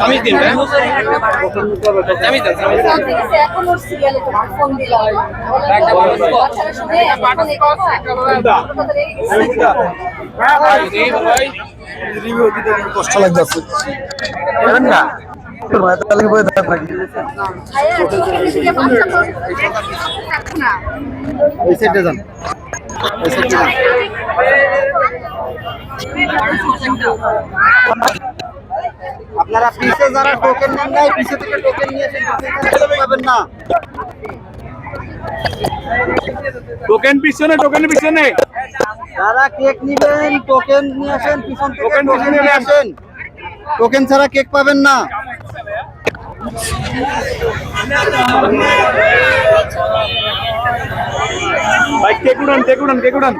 আমি দিন আমি এই কথা কষ্ট লাগতেছে না এই সাইডে যান। এই সাইডে যান। আপনারা পিছে যারা টোকেন নেন নাই পিছে থেকে টোকেন নিয়ে এসে পাবেন না। টোকেন পিছনে টোকেন পিছনে। যারা কেক নেবেন টোকেন নিয়ে আসেন পিছন থেকে টোকেন টোকেন পিছনে নিয়ে আসেন। টোকেন ছাড়া কেক পাবেন না। ভাই কেক উড়ান কেক উড়ান কেক উড়ান।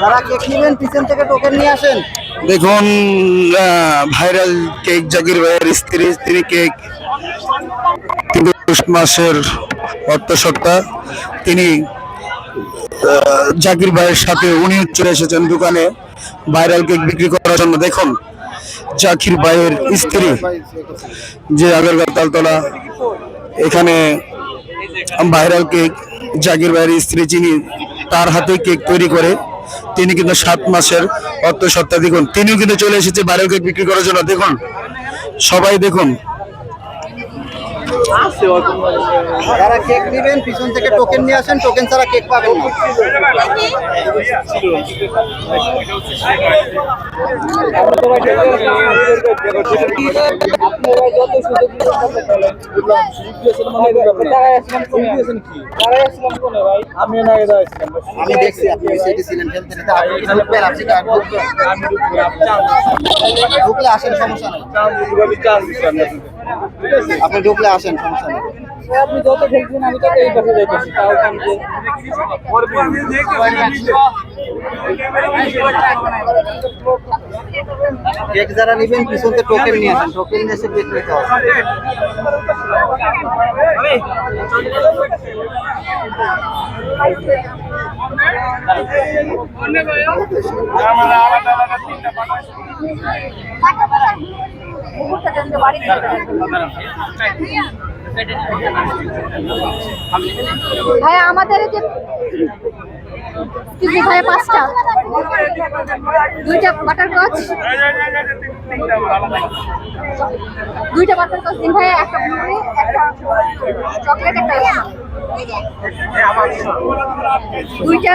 যারা কেক নেবেন পিছন থেকে টোকেন নিয়ে আসেন? দেখুন ভাইরাল কেক জাকির ভাইয়ের স্ত্রী স্ত্রী কেক মাসের অর্থসত্তা তিনি জাকির ভাইয়ের সাথে উনি চলে এসেছেন দোকানে, ভাইরাল কেক বিক্রি করার জন্য। দেখুন, জাকির ভাইয়ের স্ত্রী, যে আগরগাঁ তালতলা, এখানে ভাইরাল কেক, জাকির ভাইয়ের স্ত্রী যিনি, তার হাতে কেক তৈরি করে, তিনি কিন্তু সাত মাসের অর্থ সত্তা দেখুন, তিনিও কিন্তু চলে এসেছে ভাইরাল কেক বিক্রি করার জন্য। দেখুন, সবাই দেখুন যারা কেক নেবেন পিছন থেকে টোকেন নিয়ে আসেন টোকেন ছাড়া কেক পাবেন না। আমি দেখছি আপনি সাইডে ছিলেন খেলতে? ঢুকলে আসেন সমস্যা নেই। আপনি ঢুকলে আসেন সমস্যা নেই। আপনি যত খেলছেন আমি তত এই পাশে যাইতেছি। তাও কেক যারা নেবেন পিছন থেকে টোকেন নিয়ে আসেন। টোকেন নিয়ে এসে কেক নিতে হবে। ভাইয়া আমাদের যে কি ভাইয়া পাঁচটা দুইটা বাটার কচ দুইটা বাটার কচ দিন ভাইয়া একটা একটা চকলেট একটা। দুইটা?